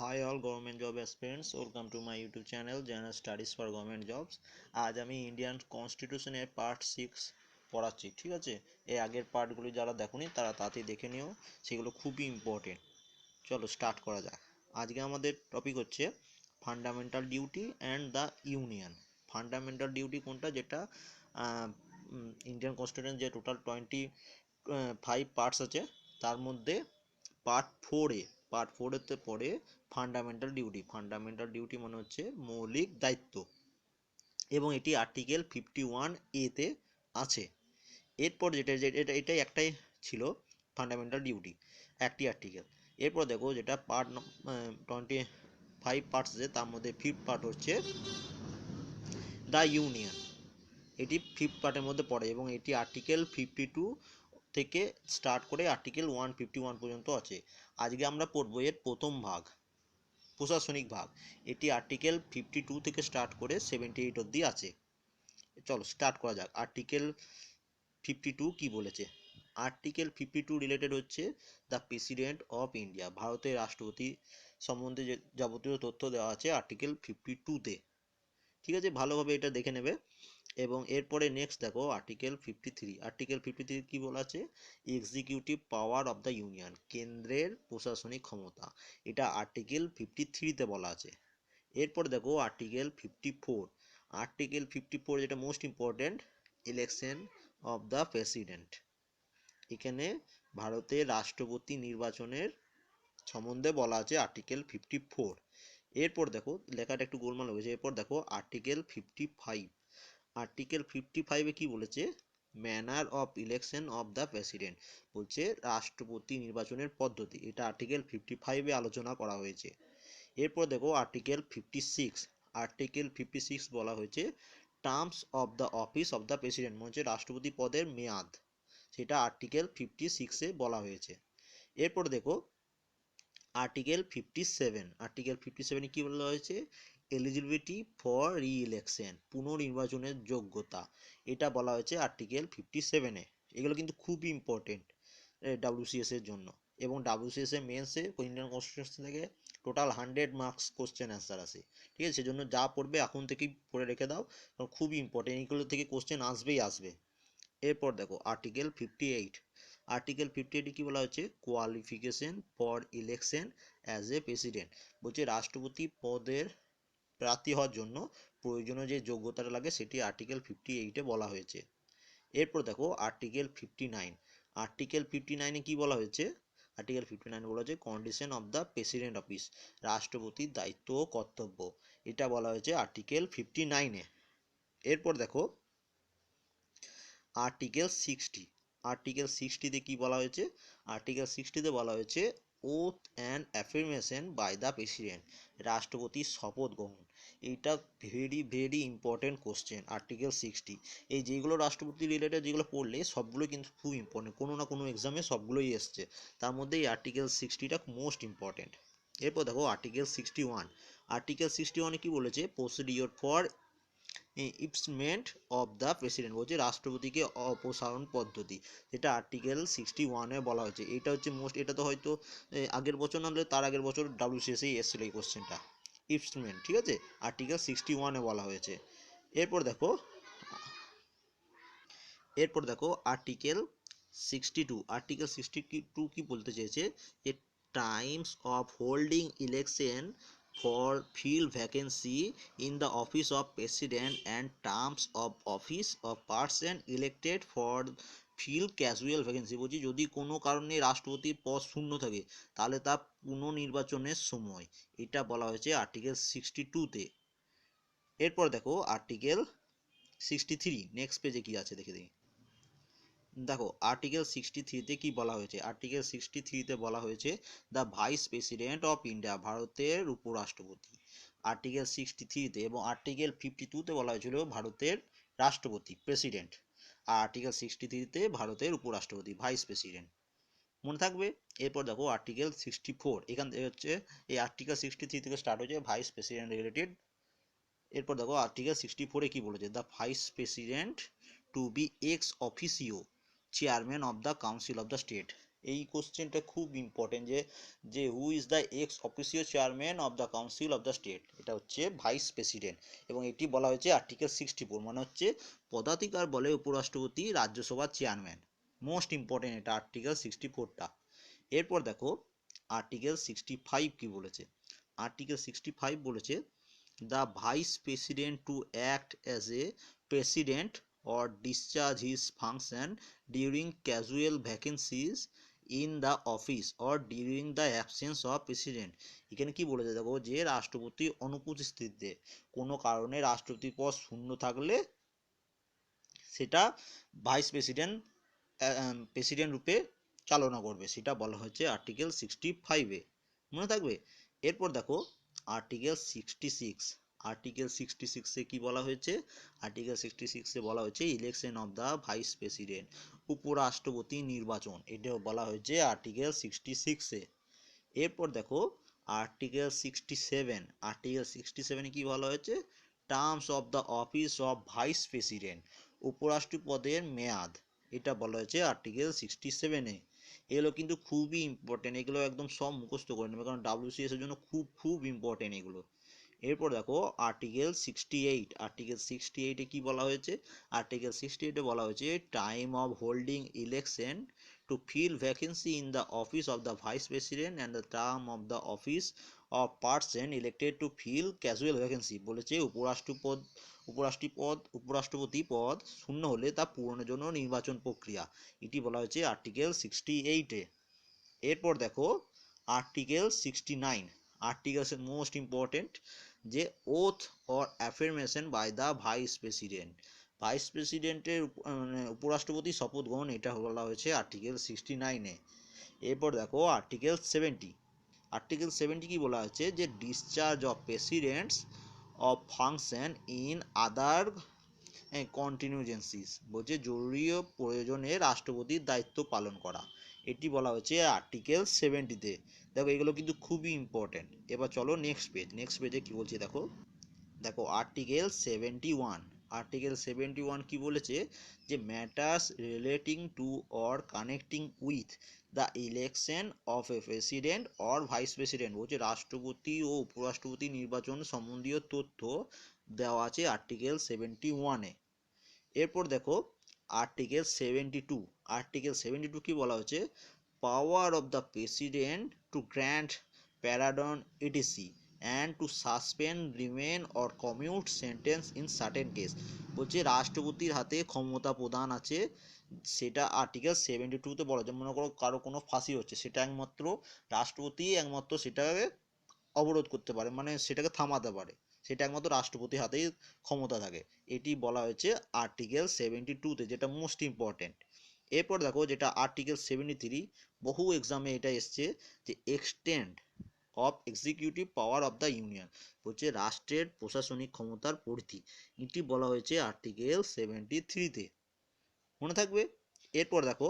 Hi all government job aspirants welcome to my YouTube channel general studies for government jobs আজ আমি Indian কনস্টিটিউশনের part six পড়াচ্ছি, ঠিক আছে? এই আগের পার্টগুলি যারা দেখোনি, তারা তাতেই দেখে নিও। সেগুলো খুবই ইম্পর্টেন্ট চলো স্টার্ট করা যাক। আজকে আমাদের টপিক হচ্ছে fundamental duty and the union fundamental duty কোনটা? যেটা ইন্ডিয়ান কনস্টিটিউশন যে টোটাল টোয়েন্টি ফাইভ পার্টস আছে, তার মধ্যে পার্ট ফোরে পার্ট ফোরেতে পড়ে ফান্ডামেন্টাল ডিউটি ফান্ডামেন্টাল ডিউটি মানে হচ্ছে মৌলিক দায়িত্ব। এবং এটি আর্টিকেল ফিফটি ওয়ান এতে আছে। এরপর যেটা এটা এটাই একটাই ছিল ফান্ডামেন্টাল ডিউটি একটি আর্টিকেল এরপর দেখো যেটা পার্ট টোয়েন্টি ফাইভ পার্টস আছে তার মধ্যে ফিফথ পার্ট হচ্ছে দ্য ইউনিয়ন এটি ফিফথ পার্টের মধ্যে পড়ে এবং এটি আর্টিকেল ফিফটি টু থেকে স্টার্ট করে আর্টিকেল ওয়ান ফিফটি ওয়ান পর্যন্ত আছে। আজকে আমরা পড়ব এর প্রথম ভাগ, প্রশাসনিক ভাগ। এটি আর্টিকেল ফিফটি টু থেকে স্টার্ট করে সেভেন্টি এইট অবধি আছে। চলো স্টার্ট করা যাক। আর্টিকেল ফিফটি টু কী বলেছে? আর্টিকেল ফিফটি টু রিলেটেড হচ্ছে দ্য প্রেসিডেন্ট অফ ইন্ডিয়া ভারতের রাষ্ট্রপতি সম্বন্ধে যে যাবতীয় তথ্য দেওয়া আছে আর্টিকেল ফিফটি টুতে ঠিক আছে? ভালোভাবে এটা দেখে নেবে। এবং এরপরে নেক্সট দেখো article fifty three article fifty three কী বলা আছে? Executive power of the union কেন্দ্রের প্রশাসনিক ক্ষমতা। এটা আর্টিকেল ফিফটি থ্রিতে বলা আছে। এরপর দেখো article fifty four article fifty four যেটা most important election of the president এখানে ভারতের রাষ্ট্রপতি নির্বাচনের সম্বন্ধে বলা আছে আর্টিকেল ফিফটি ফোর এরপর দেখো, লেখাটা একটু গোলমাল হয়েছে এরপর দেখো article fifty five article fifty ফাইভে কী বলেছে? Manner of election of the president বলছে রাষ্ট্রপতি নির্বাচনের পদ্ধতি। এটা আর্টিকেল ফিফটি ফাইভে আলোচনা করা হয়েছে। এরপর দেখো article fifty six article fifty six বলা হয়েছে terms of the office of the president মানে হচ্ছে রাষ্ট্রপতি পদের মেয়াদ। সেটা আর্টিকেল ফিফটি সিক্সে বলা হয়েছে। এরপর দেখো article fifty seven article fifty সেভেনে কী বলা হয়েছে? এলিজিবিলিটি ফর রি ইলেকশন পুনর্নির্বাচনের যোগ্যতা। এটা বলা হয়েছে আর্টিকেল ফিফটি সেভেনে এগুলো কিন্তু খুবই ইম্পর্টেন্ট ডাব্লিউসিএস এর জন্য। এবং ডাব্লিউসিএস এর মেন্সে ইন্ডিয়ান কনস্টিটিউশন থেকে total hundred marks question answer আসে। ঠিক আছে? সেজন্য যা পড়বে এখন থেকেই পড়ে রেখে দাও। কারণ খুবই ইম্পর্টেন্ট এইগুলো থেকে কোশ্চেন আসবেই আসবে। এরপর দেখো article fifty eight article fifty এইটে কী বলা হচ্ছে qualification for election as a president বলছে রাষ্ট্রপতি পদের প্রার্থী হওয়ার জন্য প্রয়োজনীয় যে যোগ্যতাটা লাগে সেটি আর্টিকেল ফিফটি এইটে বলা হয়েছে। এরপর দেখো article fifty nine article fifty নাইনে কী বলা হয়েছে? আর্টিকেল ফিফটি নাইন বলা হয়েছে condition of the president office রাষ্ট্রপতির দায়িত্ব ও কর্তব্য। এটা বলা হয়েছে আর্টিকেল ফিফটি নাইনে এরপর দেখো আর্টিকেল সিক্সটি আর্টিকেল সিক্সটিতে কী বলা হয়েছে? আর্টিকেল সিক্সটিতে বলা হয়েছে oath and affirmation by the president রাষ্ট্রপতির শপথ গ্রহণ। এইটা very very important question article sixty এই যেগুলো রাষ্ট্রপতি রিলেটেড যেগুলো পড়লে সবগুলো কিন্তু খুব ইম্পর্টেন্ট কোনো না কোনো এক্সামে সবগুলোই এসছে। তার মধ্যে এই আর্টিকেল সিক্সটিটা মোস্ট ইম্পর্টেন্ট এরপর দেখো article sixty one article sixty ওয়ানে কী বলেছে? Procedure for impeachment of the president বলছে রাষ্ট্রপতিকে অপসারণ পদ্ধতি। যেটা আর্টিকেল সিক্সটি ওয়ানে বলা হয়েছে। এটা হচ্ছে মোস্ট এটা তো হয়তো আগের বছর না হলে তার আগের বছর ডাব্লিউসিএসেই এসেছিল এই কোশ্চেনটা ইপসমেন্ট ঠিক আছে? আর্টিকেল সিক্সটি ওয়ানে বলা হয়েছে। এরপর দেখো এরপর দেখো article sixty two article sixty two কি বলতে চেয়েছে যে times of holding election for fill vacancy in the office of president and terms of office of person elected for fill casual vacancy বলছি যদি কোনো কারণে রাষ্ট্রপতির পদ শূন্য থাকে, তাহলে তা পুনর্নির্বাচনের সময়। এটা বলা হয়েছে আর্টিকেল সিক্সটি টুতে এরপর দেখো আর্টিকেল সিক্সটি থ্রি নেক্সট পেজে কী আছে দেখে দেখি। দেখো আর্টিকেল সিক্সটি থ্রিতে কী বলা হয়েছে? আর্টিকেল সিক্সটি থ্রিতে বলা হয়েছে the vice president of India ভারতের উপরাষ্ট্রপতি। আর্টিকেল সিক্সটি থ্রিতে এবং আর্টিকেল ফিফটি টুতে বলা হয়েছিল, ভারতের রাষ্ট্রপতি প্রেসিডেন্ট আর আর্টিকেল সিক্সটি থ্রিতে ভারতের উপরাষ্ট্রপতি ভাইস প্রেসিডেন্ট মনে থাকবে? এরপর দেখো আর্টিকেল সিক্সটি ফোর এখান থেকে হচ্ছে, এই আর্টিকেল সিক্সটি থ্রি থেকে স্টার্ট হয়েছে ভাইস প্রেসিডেন্ট রিলেটেড এরপর দেখো আর্টিকেল সিক্সটি ফোরে কী বলেছে? The vice president to be ex officio chairman of the council of the state এই কোশ্চেনটা খুব ইম্পর্টেন্ট যে যে who is the ex official chairman of the council of the state এটা হচ্ছে ভাইস প্রেসিডেন্ট এবং এটি বলা হয়েছে আর্টিকেল সিক্সটি ফোর মানে হচ্ছে পদাধিকার বলে উপরাষ্ট্রপতি রাজ্যসভার চেয়ারম্যান মোস্ট ইম্পর্টেন্ট এটা আর্টিকেল সিক্সটি ফোরটা এরপর দেখো আর্টিকেল সিক্সটি ফাইভ কী বলেছে? আর্টিকেল সিক্সটি ফাইভ বলেছে the vice president to act as a president or discharge his function during casual vacancies in the office or during the absence of president. এখানে কি বলেছে দেখো? যে রাষ্ট্রপতি অনুপস্থিতিতে কোনো কারণে রাষ্ট্রপতি পদ শূন্য থাকলে সেটা ভাইস প্রেসিডেন্ট প্রেসিডেন্ট রূপে চালনা করবে। সেটা বলা হয়েছে আর্টিকেল সিক্সটি ফাইভে মনে থাকবে? এরপর দেখো, article sixty six. Article sixty সিক্সে কী বলা হয়েছে? আর্টিকেল সিক্সটি সিক্সে বলা হয়েছে election of the vice president উপরাষ্ট্রপতি নির্বাচন। এটাও বলা হয়েছে আর্টিকেল সিক্সটি সিক্সে এরপর দেখো article sixty seven article sixty সেভেনে কী বলা হয়েছে? Terms of the office of vice president উপরাষ্ট্রপদের মেয়াদ। এটা বলা হয়েছে আর্টিকেল সিক্সটি সেভেনে এগুলো কিন্তু খুবই ইম্পর্টেন্ট এগুলো একদম সব মুখস্থ করে নেবে, কারণ ডাব্লিউসিএস এর জন্য খুব খুব ইম্পর্টেন্ট এগুলো। এরপর দেখো article sixty eight article sixty এইটে কী বলা হয়েছে? আর্টিকেল সিক্সটি এইটে বলা হয়েছে time of holding election to fill vacancy in the office of the vice president and the term of the office of person elected to fill casual vacancy বলেছে উপরাষ্ট্রপদ উপরাষ্ট্রপতি পদ উপরাষ্ট্রপতি পদ শূন্য হলে তা পূরণের জন্য নির্বাচন প্রক্রিয়া। এটি বলা হয়েছে আর্টিকেল সিক্সটি এইটে এরপর দেখো article sixty nine articles most important যে oath or affirmation by the vice president vice প্রেসিডেন্টের মানে উপরাষ্ট্রপতি শপথ গ্রহণ, এটা বলা হয়েছে আর্টিকেল সিক্সটি নাইনে এরপর দেখো আর্টিকেল সেভেন্টি আর্টিকেল সেভেন্টি কি বলা হয়েছে? যে discharge of president's of function in other contingencies বলছে জরুরি প্রয়োজনে রাষ্ট্রপতির দায়িত্ব পালন করা। এটি বলা হয়েছে আর্টিকেল সেভেন্টিতে দেখো, এগুলো কিন্তু খুবই ইম্পর্টেন্ট এবার চলো নেক্সট পেজ নেক্সট পেজে কি বলছে দেখো? দেখো article seventy one article seventy one কী বলেছে? যে matters relating to or connecting with the election of a president or vice president বলছে রাষ্ট্রপতি ও উপরাষ্ট্রপতি নির্বাচন সম্বন্ধীয় তথ্য দেওয়া আছে আর্টিকেল সেভেন্টি ওয়ানে এরপর দেখো article seventy two article seventy two কী বলা হচ্ছে power of the president to grant pardon E T C and to suspend remit or commute sentence in certain case বলছে রাষ্ট্রপতির হাতে ক্ষমতা প্রদান আছে, সেটা আর্টিকেল সেভেন্টি টুতে বলা যায় মনে করো কারও কোনো ফাঁসি হচ্ছে, সেটা একমাত্র রাষ্ট্রপতি একমাত্র সেটাকে অবরোধ করতে পারে মানে সেটাকে থামাতে পারে। সেটা একমাত্র রাষ্ট্রপতির হাতেই ক্ষমতা থাকে। এটি বলা হয়েছে আর্টিকেল সেভেন্টি টুতে যেটা মোস্ট ইম্পর্টেন্ট এরপর দেখো যেটা আর্টিকেল সেভেন্টি থ্রি বহু এক্সামে এটা এসছে যে extent of executive power of the union বলছে রাষ্ট্রের প্রশাসনিক ক্ষমতার পরিধি। এটি বলা হয়েছে আর্টিকেল সেভেন্টি থ্রিতে মনে থাকবে? এরপর দেখো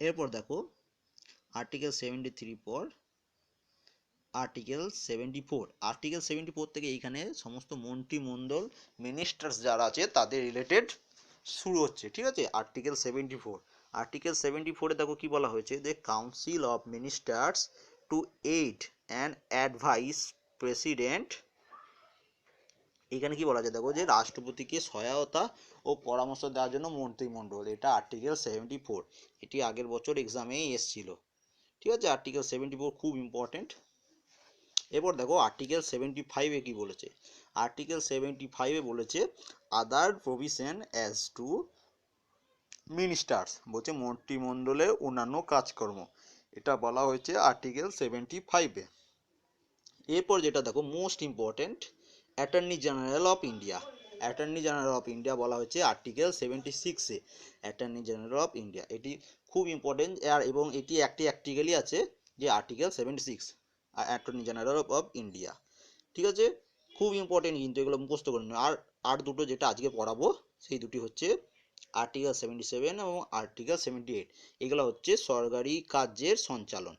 এরপর দেখো আর্টিকেল সেভেন্টি থ্রি পর article seventy four article seventy four থেকে এইখানে সমস্ত মন্ত্রিমণ্ডল মিনিস্টার্স যারা আছে, তাদের রিলেটেড শুরু হচ্ছে, ঠিক আছে? Article seventy four article seventy ফোরে দেখো কি বলা হয়েছে যে council of ministers to aid and advise president এখানে কি বলা যায়? দেখো যে রাষ্ট্রপতিকে সহায়তা ও পরামর্শ দেওয়ার জন্য মন্ত্রিমণ্ডল এটা আর্টিকেল সেভেন্টি ফোর এটি আগের বছর এক্সামেই এসছিল। ঠিক আছে? আর্টিকেল সেভেন্টি ফোর খুব ইম্পর্টেন্ট এরপর দেখো আর্টিকেল সেভেন্টি ফাইভে কী বলেছে? আর্টিকেল সেভেন্টি ফাইভে বলেছে other provision as to ministers বলছে মন্ত্রিমণ্ডলের অন্যান্য কাজকর্ম। এটা বলা হয়েছে আর্টিকেল সেভেন্টি ফাইভে এরপর যেটা দেখো most important attorney general of India attorney general of India বলা হয়েছে আর্টিকেল সেভেন্টি সিক্সে অ্যাটর্নি জেনারেল অফ ইন্ডিয়া এটি খুব ইম্পর্টেন্ট আর এবং এটি একটি অ্যাক্টিক্যালি আছে যে article seventy six attorney general of India ঠিক আছে? খুব ইম্পর্টেন্ট কিন্তু এগুলো মুখস্থ করে নিন। আর আর দুটো যেটা আজকে পড়াবো, সেই দুটি হচ্ছে আর্টিকেল সেভেন্টি সেভেন এবং আর্টিকেল সেভেন্টি এইট এগুলো হচ্ছে সরকারি কাজের সঞ্চালন।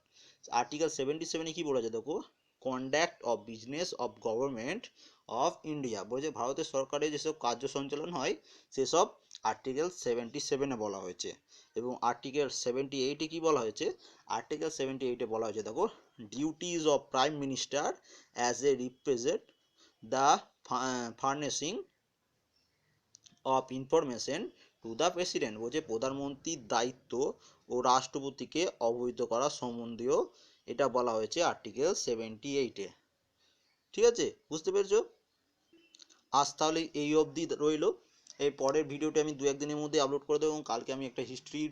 আর্টিকেল সেভেন্টি সেভেনে কী বলা যায় দেখো? Conduct of business of government of India বলছে ভারতের সরকারের যেসব কার্য সঞ্চালন হয়, সেসব আর্টিকেল সেভেন্টি সেভেনে বলা হয়েছে। এবং আর্টিকেল সেভেন্টি এইটে কী বলা হয়েছে? আর্টিকেল সেভেন্টি এইটে বলা হয়েছে, দেখো duties of prime minister as a represent the furnishing of information to the president বলছে প্রধানমন্ত্রীর দায়িত্ব ও রাষ্ট্রপতিকে অবহিত করা সম্বন্ধীয় এটা বলা হয়েছে আর্টিকেল সেভেন্টি এইটে ঠিক আছে? বুঝতে পেরেছ? আজ তাহলে এই অবধি রইল। এই পরের ভিডিওটি আমি দু একদিনের মধ্যে আপলোড করে দেবো এবং কালকে আমি একটা হিস্ট্রির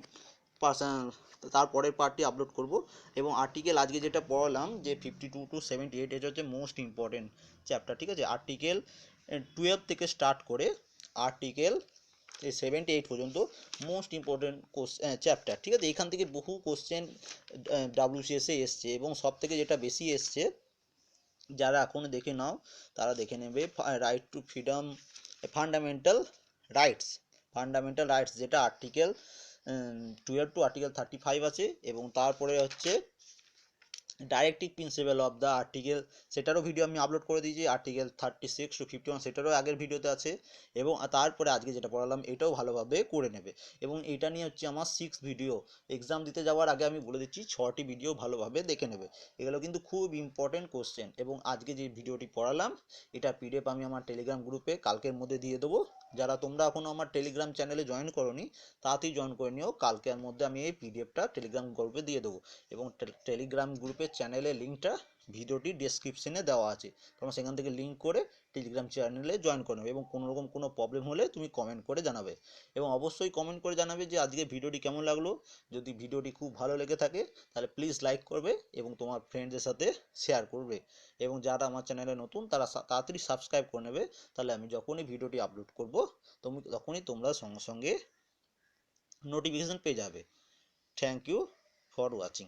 তারপরের পার্টটি আপলোড করব। এবং আর্টিকেল আজকে যেটা পড়ালাম যে fifty two two seventy eight এটা হচ্ছে মোস্ট ইম্পর্টেন্ট চ্যাপ্টার ঠিক আছে? আর্টিকেল টুয়েলভ থেকে স্টার্ট করে আর্টিকেল এই সেভেন্টি এইট পর্যন্ত মোস্ট ইম্পর্টেন্ট চ্যাপ্টার ঠিক আছে? এখান থেকে বহু কোশ্চেন ডাব্লিউসিএসে এসছে এবং সব থেকে যেটা বেশি এসছে যারা এখনও দেখে নাও, তারা দেখে নেবে right to freedom fundamental rights fundamental rights যেটা article twelve to article thirty five আছে এবং তারপরে হচ্ছে directive principle of the article সেটারও ভিডিও আমি আপলোড করে দিয়েছি article thirty six to fifty one সেটারও আগের ভিডিওতে আছে, এবং তারপরে আজকে যেটা পড়ালাম, এটাও ভালোভাবে করে নেবে। এবং এটা নিয়ে হচ্ছে আমার সিক্স ভিডিও এক্সাম দিতে যাওয়ার আগে আমি বলে দিচ্ছি, ছটি ভিডিও ভালোভাবে দেখে নেবে। এগুলো কিন্তু খুব ইম্পর্টেন্ট কোশ্চেন এবং আজকে যে ভিডিওটি পড়ালাম, এটা পিডিএফ আমি আমার টেলিগ্রাম গ্রুপে কালকের মধ্যে দিয়ে দেবো। যারা তোমরা এখনও আমার টেলিগ্রাম চ্যানেলে জয়েন করোনি, তাড়াতাড়ি জয়েন করে নিও। কালকের মধ্যে আমি এই পিডিএফটা টেলিগ্রাম গ্রুপে দিয়ে দেবো। এবং টেলিগ্রাম গ্রুপের চ্যানেলের লিঙ্কটা ভিডিওটি ডেসক্রিপশনে দেওয়া আছে। তোমরা সেখান থেকে লিঙ্ক করে টেলিগ্রাম চ্যানেলে জয়েন করে নেবে এবং কোনো রকম কোনো প্রবলেম হলে তুমি কমেন্ট করে জানাবে। এবং অবশ্যই কমেন্ট করে জানাবে যে আজকে ভিডিওটি কেমন লাগল। যদি ভিডিওটি খুব ভালো লেগে থাকে, তাহলে প্লিজ লাইক করবে এবং তোমার ফ্রেন্ডদের সাথে শেয়ার করবে। এবং যারা আমার চ্যানেলে নতুন, তারা তাড়াতাড়ি সাবস্ক্রাইব করে নেবে। তাহলে আমি যখনই ভিডিওটি আপলোড করব, তুমি তখনই তোমরা সঙ্গে সঙ্গে নোটিফিকেশান পেয়ে যাবে। Thank you for watching